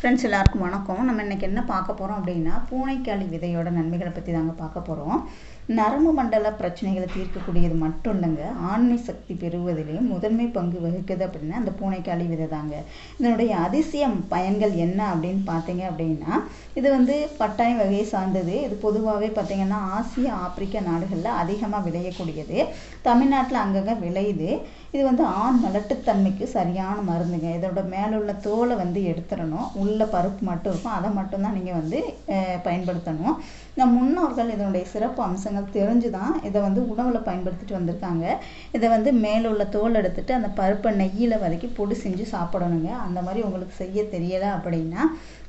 Friends எல்லாருக்கும் வணக்கம். நம்ம இன்றைக்கி என்ன பார்க்க போகிறோம் அப்படின்னா பூனைக்காளி விதையோட நன்மைகளை பற்றி தாங்க பார்க்க போகிறோம் நரம்பு மண்டல பிரச்சனைகளை தீர்க்கக்கூடியது மட்டும் இல்லைங்க ஆண்மை சக்தி பெறுவதிலேயும் முதன்மை பங்கு வகிக்குது அப்படின்னா அந்த பூனைக்காளி விதை தாங்க. இதனுடைய அதிசயம் பயன்கள் என்ன அப்படின்னு பார்த்தீங்க அப்படின்னா இது வந்து பட்டாய் வகையை சார்ந்தது. இது பொதுவாகவே பார்த்திங்கன்னா ஆசிய ஆப்பிரிக்க நாடுகளில் அதிகமாக விளையக்கூடியது. தமிழ்நாட்டில் அங்கங்கே விளையுது. இது வந்து ஆண் மலட்டுத்தன்மைக்கு சரியான மருந்துங்க. இதோட மேலே உள்ள தோலை வந்து எடுத்துடணும். உள்ள பருப்பு மட்டும் இருக்கும். அதை மட்டும்தான் நீங்கள் வந்து பயன்படுத்தணும். நம் முன்னோர்கள் இதனுடைய சிறப்பு அம்சங்கள் தெரிஞ்சு தான் இதை வந்து உணவில் பயன்படுத்திட்டு வந்திருக்காங்க. இதை வந்து மேலே உள்ள தோல் எடுத்துட்டு அந்த பருப்பை நெய்யில் வதக்கி பொடி செஞ்சு சாப்பிடணுங்க. அந்த மாதிரி உங்களுக்கு செய்ய தெரியலை அப்படின்னா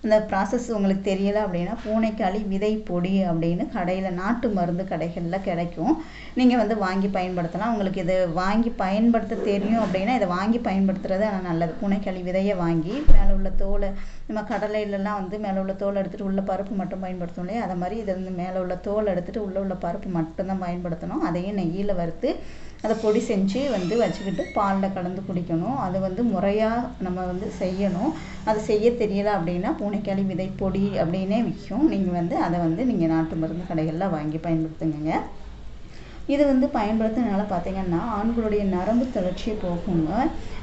அந்த ப்ராசஸ் உங்களுக்கு தெரியலை அப்படின்னா பூனைக்காளி விதை பொடி அப்படின்னு கடையில் நாட்டு மருந்து கடைகளில் கிடைக்கும். நீங்கள் வந்து வாங்கி பயன்படுத்தலாம். உங்களுக்கு இது வாங்கி பயன்படுத்த தெரியும் அப்படின்னா இதை வாங்கி பயன்படுத்துறது ஆனால் நல்லது. பூனைக்காளி விதையை வாங்கி மேலே உள்ள தோலை நம்ம கடலையிலலாம் வந்து மேலே உள்ள தோல் எடுத்துகிட்டு உள்ள பருப்பு மட்டும் பயன்படுத்தணும் இல்லையா? அதை மாதிரி இதை வந்து மேலே உள்ள தோல் எடுத்துகிட்டு உள்ளே உள்ள பருப்பு மட்டும்தான் பயன்படுத்தணும். அதையும் நெய்யில் வறுத்து அதை பொடி செஞ்சு வந்து வச்சுக்கிட்டு பாலில் கலந்து குடிக்கணும். அது வந்து முறையாக நம்ம வந்து செய்யணும். அது செய்ய தெரியல அப்படின்னா பூனைக்காளி விதை பொடி அப்படின்னே விற்கும். நீங்கள் வந்து அதை வந்து நீங்கள் நாட்டு மருந்து கடைகளில் வாங்கி பயன்படுத்துங்க இது வந்து பயன்படுத்துறதுனால பார்த்தீங்கன்னா ஆண்களுடைய நரம்பு தளர்ச்சியை போக்குங்க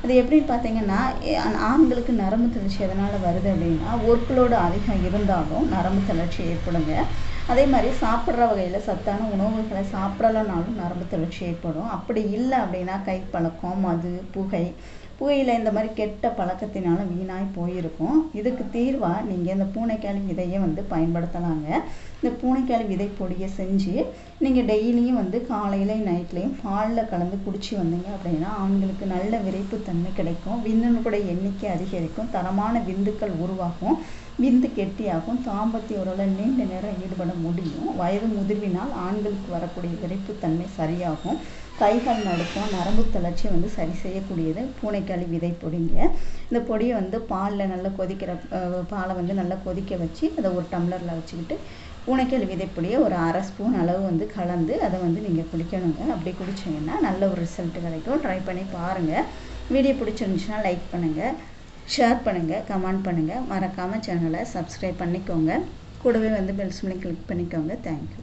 அது எப்படின்னு பார்த்தீங்கன்னா ஆண்களுக்கு நரம்பு தளர்ச்சி எதனால் வருது அப்படின்னா ஒர்க்லோடு அதிகம் இருந்தாலும் நரம்பு தளர்ச்சி ஏற்படுங்க. அதே மாதிரி சாப்பிட்ற வகையில் சத்தான உணவுகளை சாப்பிடலனாலும் நரம்பு தளர்ச்சி ஏற்படும். அப்படி இல்லை அப்படின்னா கை பழக்கம் மது புகை புகையில இந்த மாதிரி கெட்ட பழக்கத்தினால வீணாய் போயிருக்கும். இதுக்கு தீர்வாக நீங்கள் இந்த பூனைக்காளி விதையை வந்து பயன்படுத்தலாங்க. இந்த பூனைக்காளி விதை பொடியை செஞ்சு நீங்கள் டெய்லியும் வந்து காலையிலையும் நைட்லேயும் பாலில் கலந்து குடிச்சு வந்தீங்க அப்படின்னா ஆண்களுக்கு நல்ல விரைப்புத்தன்மை கிடைக்கும். விந்தணுடைய எண்ணிக்கை அதிகரிக்கும். தரமான விந்துக்கள் உருவாகும். விந்து கெட்டியாகும். தாம்பத்திய உறவில் நீண்ட நேரம் ஈடுபட முடியும். வயது முதிர்வினால் ஆண்களுக்கு வரக்கூடிய விரைப்புத்தன்மை சரியாகும். கைகள் நடுக்கம் நரம்பு தளர்ச்சி வந்து சரி செய்யக்கூடியது. பூனைக்காளி விதை பொடிங்க. இந்த பொடியை வந்து பாலில் நல்லா கொதிக்கிற பாலை வந்து நல்லா கொதிக்க வச்சு அதை ஒரு டம்ளரில் வச்சுக்கிட்டு பூனைக்காளி விதைப்பொடியை ஒரு அரை ஸ்பூன் அளவு வந்து கலந்து அதை வந்து நீங்கள் குடிக்கணுங்க. அப்படி குடிச்சீங்கன்னா நல்ல ஒரு ரிசல்ட் கிடைக்கும். ட்ரை பண்ணி பாருங்கள் வீடியோ பிடிச்சிருந்துச்சுன்னா லைக் பண்ணுங்கள் ஷேர் பண்ணுங்கள் கமெண்ட் பண்ணுங்கள் மறக்காமல் சேனலை சப்ஸ்கிரைப் பண்ணிக்கோங்க. கூடவே வந்து பெல்ஸ் சிம்லையும் கிளிக் பண்ணிக்கோங்க. Thank you